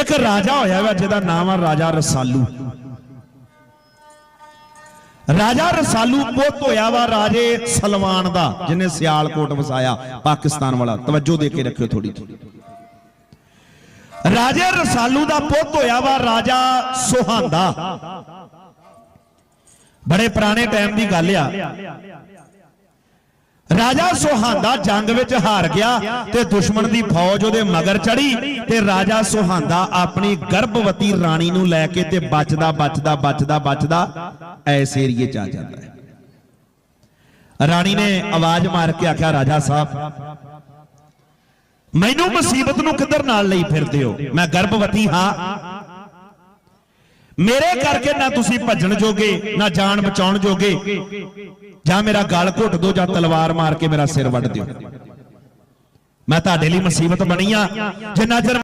ਇੱਕ ਰਾਜਾ ਹੋਇਆ ਵਾ ਜਿਹਦਾ ਨਾਮ ਆ ਰਾਜਾ ਰਸਾਲੂ। ਰਾਜਾ ਰਸਾਲੂ ਪੁੱਤ ਹੋਇਆ ਵਾ ਰਾਜੇ ਸਲਮਾਨ ਦਾ, ਜਿਹਨੇ ਸਿਆਲਕੋਟ ਵਸਾਇਆ, ਪਾਕਿਸਤਾਨ ਵਾਲਾ। ਤਵੱਜੋ ਦੇ ਕੇ ਰੱਖਿਓ ਥੋੜੀ ਜਿਹੀ। ਰਾਜੇ ਰਸਾਲੂ ਦਾ ਪੁੱਤ ਹੋਇਆ ਵਾ ਰਾਜਾ ਸੁਹਾਂਦਾ। ਬੜੇ ਪੁਰਾਣੇ ਟਾਈਮ ਦੀ ਗੱਲ ਆ। ਰਾਜਾ ਸੁਹਾਂਦਾ ਜੰਗ ਵਿੱਚ ਹਾਰ ਗਿਆ ਤੇ ਦੁਸ਼ਮਣ ਦੀ ਫੌਜ ਉਹਦੇ ਮਗਰ ਚੜੀ ਤੇ ਰਾਜਾ ਸੁਹਾਂਦਾ ਆਪਣੀ ਗਰਭਵਤੀ ਰਾਣੀ ਨੂੰ ਲੈ ਕੇ ਤੇ ਬਚਦਾ ਬਚਦਾ ਬਚਦਾ ਬਚਦਾ ਐਸ ਏਰੀਏ ਚ ਆ ਜਾਂਦਾ ਹੈ। ਰਾਣੀ ਨੇ ਆਵਾਜ਼ ਮਾਰ ਕੇ ਆਖਿਆ, ਰਾਜਾ ਸਾਹਿਬ, ਮੈਨੂੰ ਮੁਸੀਬਤ ਨੂੰ ਕਿੱਧਰ ਨਾਲ ਲਈ ਫਿਰਦੇ ਹੋ? ਮੈਂ ਗਰਭਵਤੀ ਹਾਂ ਮੇਰੇ ਕਰਕੇ ਨਾ ਤੁਸੀਂ ਭੱਜਣ ਜੋਗੇ, ਨਾ ਜਾਨ ਬਚਾਉਣ ਜੋਗੇ। ਜਾਂ ਮੇਰਾ ਗਲ ਘੁੱਟ ਦਿਓ ਜਾਂ ਤਲਵਾਰ ਮਾਰ ਕੇ ਮੇਰਾ ਸਿਰ ਵੱਢ ਦਿਓ। ਮੈਂ ਤੁਹਾਡੇ ਲਈ ਮੁਸੀਬਤ ਬਣੀ ਆ। ਜਿੰਨਾ ਚਿਰ